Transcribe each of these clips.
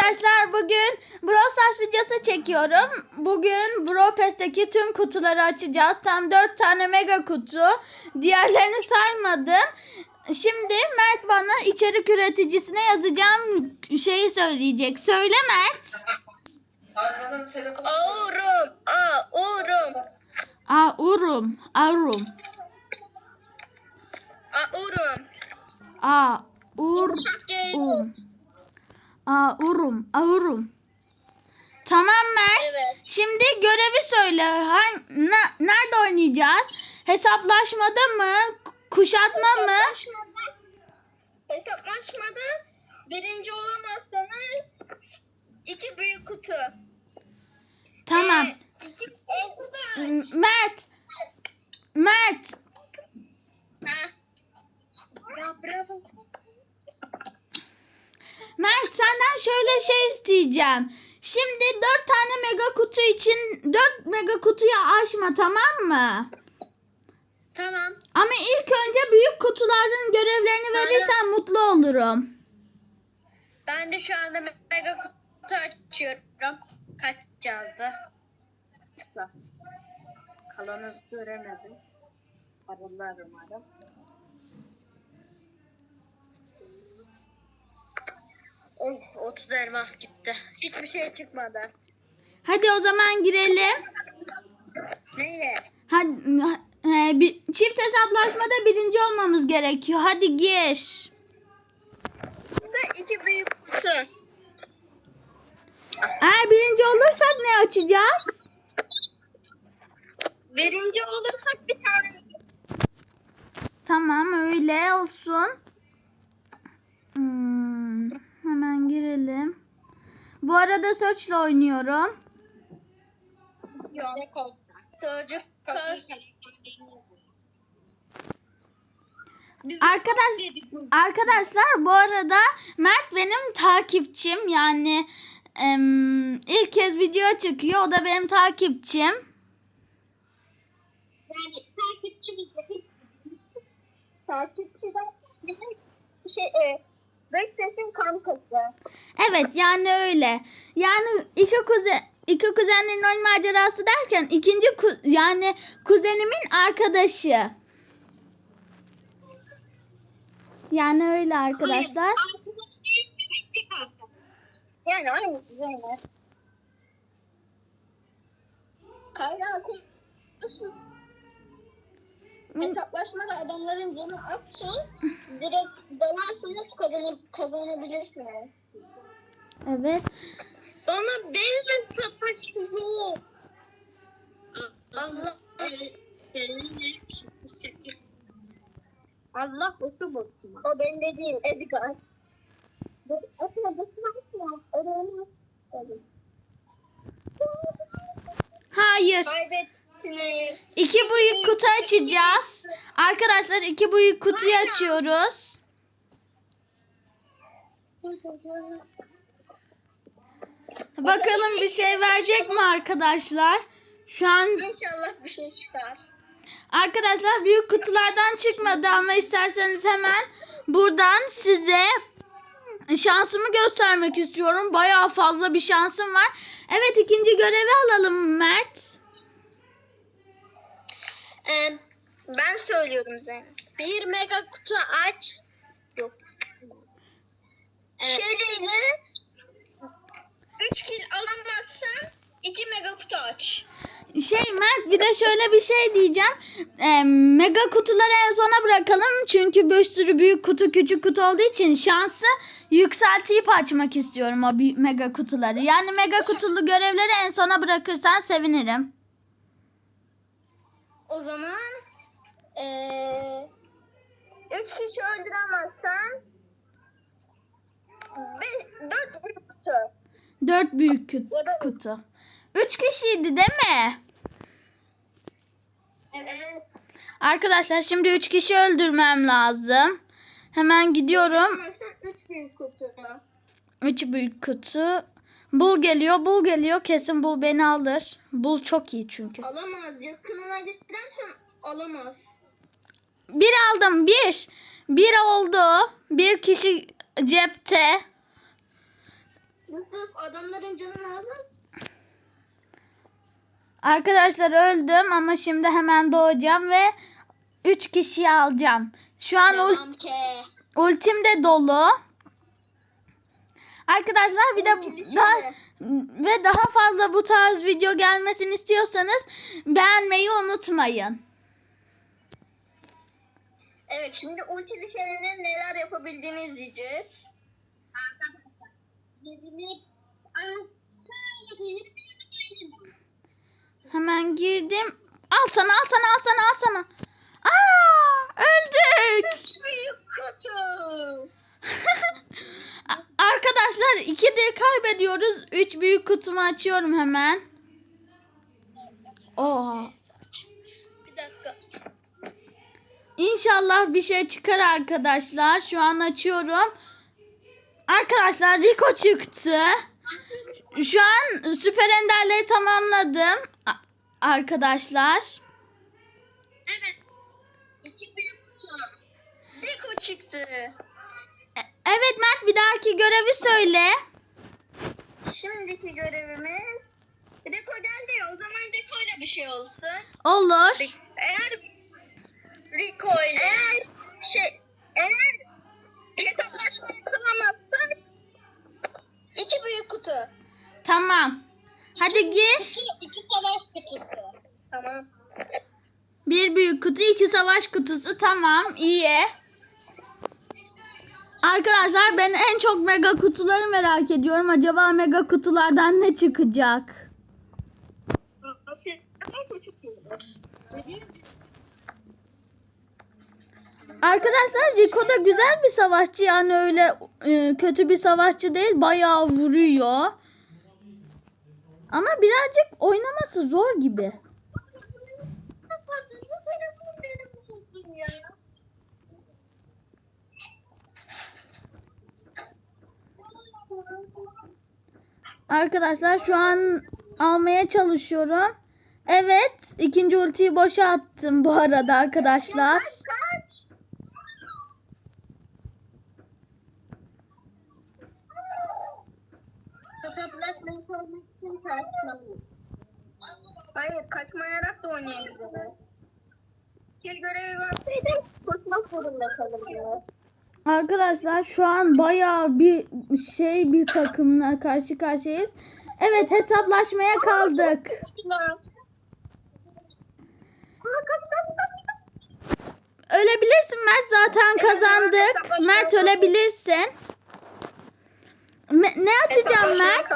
Arkadaşlar bugün Brawl Stars videosu çekiyorum. Bugün Brawl Pass'teki tüm kutuları açacağız. Tam 4 tane mega kutu. Diğerlerini saymadım. Şimdi Mert bana içerik üreticisine yazacağım şeyi söyleyecek. Söyle Mert. Aurum. Aurum. Aurum. Aurum. Aurum. Aurum. Aurum. Aurum. Tamam Mert. Evet. Şimdi görevi söyle. Hangi, ne- nerede oynayacağız? Hesaplaşmada mı? Kuşatma mı? Hesaplaşmada, hesaplaşmada birinci olamazsanız iki büyük kutu. Tamam. Ee, iki, e, M- Mert. Mert. Mert senden şöyle şey isteyeceğim. Şimdi dört tane mega kutu için dört mega kutuyu aşma tamam mı? Tamam. Ama ilk önce büyük kutuların görevlerini verirsen mutlu olurum. Ben de şu anda mega kutu açıyorum. Kaç? Tıkla. Kalanı göremedim. Arılar umarım. Oh, 30 elmas gitti. Hiçbir şey çıkmadı. Hadi o zaman girelim. Neyle? Hadi, e, bir, çift hesaplaşmada birinci olmamız gerekiyor. Hadi gir. Burada iki büyük kutu. Eğer birinci olursak ne açacağız? Birinci olursak bir tane. Tamam öyle olsun. Hmm, hemen girelim. Bu arada Search'le oynuyorum. Yok. Arkadaş arkadaşlar bu arada Mert benim takipçim yani em, ilk kez video çekiyor. O da benim takipçim. Yani takipçi takipçi bizim şey e, beş sesin kankası. Evet yani öyle. Yani iki kuzen iki kuzenlerin oyun macerası derken ikinci ku- yani kuzenimin arkadaşı. Yani öyle arkadaşlar. Yani aynısı Zeynep. Kaynağı konuşun. Hesaplaşmada adamların canı atın. Direkt dalarsanız kazanı, kazanabilirsiniz. Evet. Bana benimle savaşıyor. Allah Allah hoşu bakıyor. O bende değil Edgar. Atma basma atma. Öğrenmez. Hayır. Kaybettiniz. İki büyük kutu açacağız. Arkadaşlar iki büyük kutuyu açıyoruz. Bakalım bir şey verecek mi arkadaşlar? Şu an İnşallah bir şey çıkar. arkadaşlar büyük kutulardan çıkmadı ama isterseniz hemen buradan size şansımı göstermek istiyorum. Bayağı fazla bir şansım var. Evet ikinci görevi alalım Mert. Ee, ben söylüyorum Zeynep. Bir mega kutu aç. Yok. Şöyle 3 kil alamazsan 2 mega kutu aç. Şey Mert bir de şöyle bir şey diyeceğim. Ee, mega kutuları en sona bırakalım. Çünkü bir sürü büyük kutu küçük kutu olduğu için şansı yükseltip açmak istiyorum o mega kutuları. Yani mega kutulu görevleri en sona bırakırsan sevinirim. O zaman ee, 3 kişi öldüremezsen 4 büyük kutu. Dört büyük kut- kutu. Üç kişiydi değil mi? Evet. Arkadaşlar şimdi üç kişi öldürmem lazım. Hemen gidiyorum. 3 büyük kutu. Üç büyük kutu. Bul geliyor, bul geliyor. Kesin bul beni alır. Bul çok iyi çünkü. Alamaz. Yakınına getiremezsen alamaz. Bir aldım, bir. Bir oldu. Bir kişi cepte. Yusuf adamların canı lazım. Arkadaşlar öldüm ama şimdi hemen doğacağım ve 3 kişiyi alacağım. Şu an ul- ultim de dolu. Arkadaşlar bir de daha, ve daha fazla bu tarz video gelmesini istiyorsanız beğenmeyi unutmayın. Evet şimdi ultili şeylerin neler yapabildiğini izleyeceğiz. Hemen girdim. Al sana al sana al sana al sana. Aa, öldük. büyük kutu. Arkadaşlar ikidir kaybediyoruz. Üç büyük kutumu açıyorum hemen. Oha. Bir dakika. İnşallah bir şey çıkar arkadaşlar. Şu an açıyorum. Arkadaşlar Rico çıktı. Şu an süper enderleri tamamladım. Arkadaşlar. Evet. İki büyük kutu. Rico çıktı. Evet Mert bir dahaki görevi söyle. Şimdiki görevimiz Rico geldi ya o zaman ile bir şey olsun. Olur. Eğer Rico ile eğer şey eğer hesaplaşmayı kılamazsak iki büyük kutu. Tamam. Hadi gir. İki, iki savaş kutusu. Tamam. Bir büyük kutu, iki savaş kutusu. Tamam, iyi. Arkadaşlar ben en çok mega kutuları merak ediyorum. Acaba mega kutulardan ne çıkacak? Arkadaşlar Rico da güzel bir savaşçı. Yani öyle e, kötü bir savaşçı değil. Bayağı vuruyor. Ama birazcık oynaması zor gibi. Arkadaşlar şu an almaya çalışıyorum. Evet, ikinci ultiyi boşa attım bu arada arkadaşlar. Hayır kaçmayarak da oynayabiliriz. Kill görevi varsaydı koşmak zorunda kalırdınız. Arkadaşlar şu an bayağı bir şey bir takımla karşı karşıyayız. Evet hesaplaşmaya kaldık. Ölebilirsin Mert zaten kazandık. Mert ölebilirsin. Ne açacağım Mert?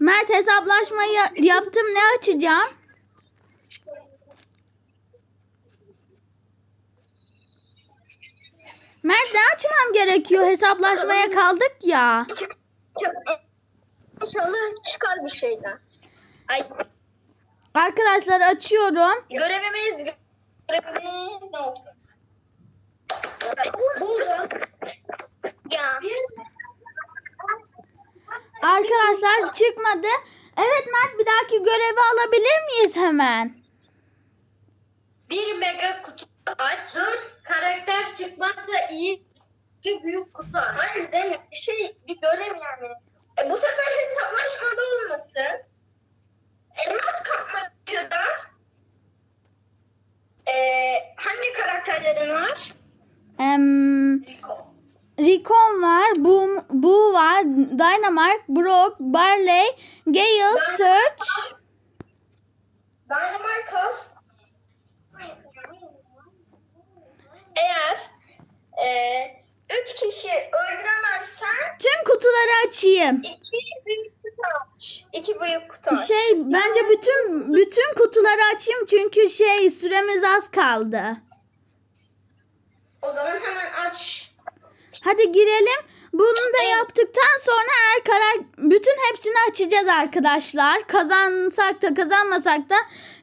Mert hesaplaşmayı ya- yaptım ne açacağım? Mert ne açmam gerekiyor? Hesaplaşmaya kaldık ya. İnşallah çıkar bir şeyler. Ay Arkadaşlar açıyorum. görevimiz görevimiz ne olsun? Buldum. Ya. Arkadaşlar çıkmadı. Evet Mert bir dahaki görevi alabilir miyiz hemen? Bir mega kutu aç. Dur. Karakter çıkmazsa iyi. İki büyük kutu aç. Zeynep bir şey bir görev yani. E, bu sefer hesaplaşmada olmasın. Elmas kapmacada e, hangi karakterlerin var? Em, Recon var, Boom, Boo var, Dynamite, Brock, Barley, Gale, Search. Dynamite al. Eğer e, üç kişi öldüremezsen Tüm kutuları açayım. iki büyük kutu aç. İki büyük kutu aç. Şey bence bütün bütün kutuları açayım çünkü şey süremiz az kaldı. O zaman hemen aç. Hadi girelim. Bunu da yaptıktan sonra eğer karar bütün hepsini açacağız arkadaşlar. Kazansak da kazanmasak da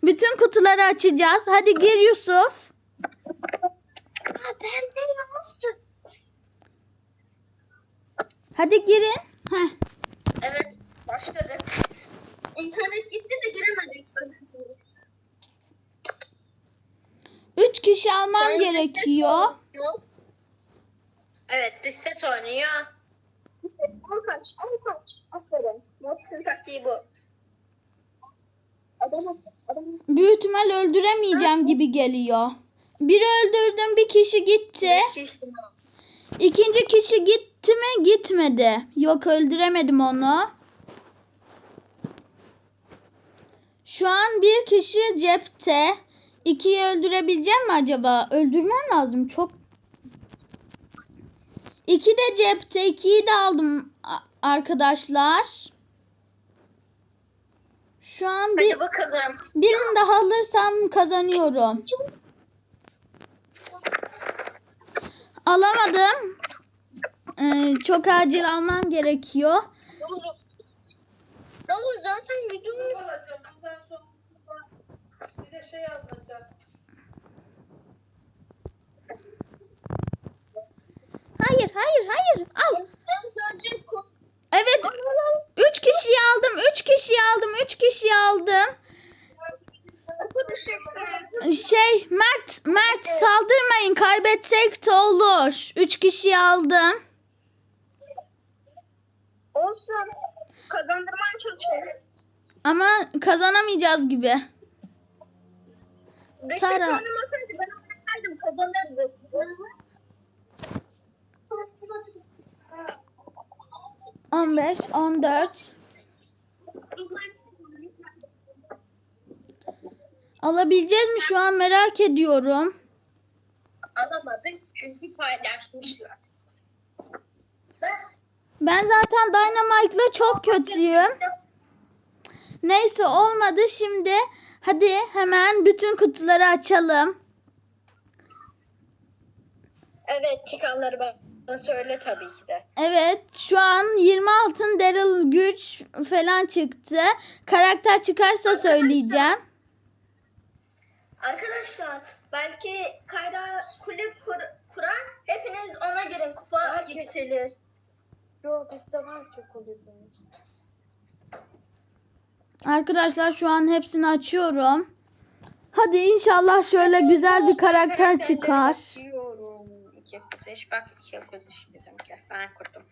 bütün kutuları açacağız. Hadi gir Yusuf. De yazdım. Hadi girin. Heh. Evet başladık. İnternet gitti de giremedik. Üç kişi almam Ben- gerekiyor. Evet dış set oynuyor. On kaç, on kaç. Aferin. Mortis'in taktiği bu. Adam, adam. Büyük ihtimal öldüremeyeceğim gibi geliyor. Biri öldürdüm bir kişi gitti. İkinci kişi gitti mi? Gitmedi. Yok öldüremedim onu. Şu an bir kişi cepte. İkiyi öldürebileceğim mi acaba? Öldürmem lazım. Çok. İki de cepte. İkiyi de aldım arkadaşlar. Şu an bir, Hadi bakalım. birini daha alırsam kazanıyorum. Alamadım. Ee, çok acil almam gerekiyor. Olur zaten sonra bir de şey. Hayır, hayır, hayır. Al. Evet. Üç kişiyi aldım. Üç kişiyi aldım. Üç kişiyi aldım. Şey, Mert, Mert saldırmayın. Kaybetsek de olur. Üç kişiyi aldım. Olsun. Kazandırmaya çalışıyorum. Ama kazanamayacağız gibi. Bekle Sara. oynamasaydı ben oynasaydım kazanırdık. 15, 14. Alabileceğiz mi şu an merak ediyorum. Alamadık çünkü paylaşmışlar. Ben zaten Dynamite'la çok kötüyüm. Neyse olmadı şimdi. Hadi hemen bütün kutuları açalım. Evet çıkanları bana söyle tabii ki de. Evet şu an 20 altın Daryl güç falan çıktı. Karakter çıkarsa söyleyeceğim. Arkadaşlar belki Kayra kulüp kur, kurar. Hepiniz ona girin kupa yükselir. Yok bizde var ki kulübümüz. Arkadaşlar şu an hepsini açıyorum. Hadi inşallah şöyle güzel bir karakter çıkar. Bak iki bizimki. Ben kurdum.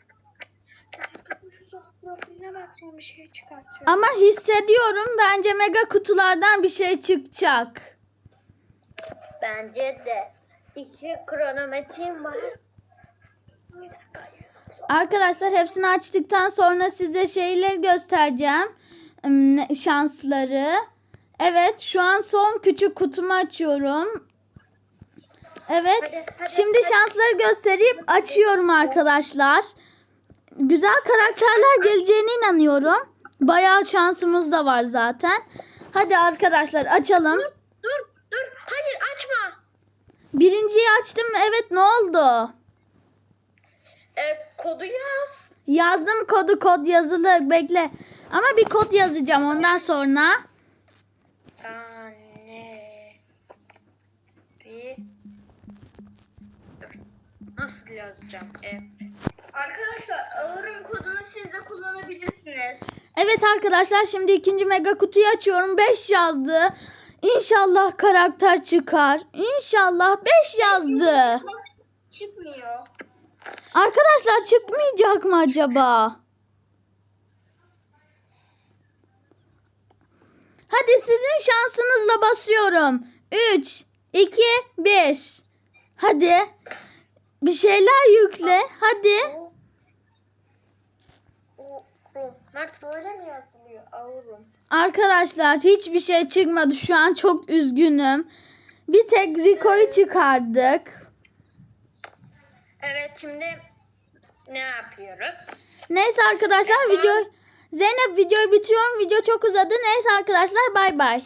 Ama hissediyorum bence mega kutulardan bir şey çıkacak. Bence de. İki kronometrim var. Arkadaşlar hepsini açtıktan sonra size şeyleri göstereceğim. Hmm, Şansları. Evet şu an son küçük kutumu açıyorum. Evet. Hadi, hadi, Şimdi hadi. şansları gösterip açıyorum arkadaşlar. Güzel karakterler geleceğine inanıyorum. Bayağı şansımız da var zaten. Hadi arkadaşlar açalım. Dur dur hayır açma. Birinciyi açtım. Evet ne oldu? E, kodu yaz. Yazdım kodu kod yazılı. Bekle. Ama bir kod yazacağım ondan sonra. Saniye. Bir. Nasıl yazacağım? E. Arkadaşlar ağırın kodunu siz de kullanabilirsiniz. Evet arkadaşlar şimdi ikinci mega kutuyu açıyorum. 5 yazdı. İnşallah karakter çıkar. İnşallah 5 yazdı. Çıkmıyor. Arkadaşlar çıkmayacak mı acaba? Hadi sizin şansınızla basıyorum. 3, 2, 1. Hadi. Bir şeyler yükle. Hadi. Mert böyle mi yazılıyor? Ağırım. Arkadaşlar hiçbir şey çıkmadı. Şu an çok üzgünüm. Bir tek Rico'yu çıkardık. Evet şimdi ne yapıyoruz? Neyse arkadaşlar video Zeynep videoyu bitiriyorum. Video çok uzadı. Neyse arkadaşlar bay bay.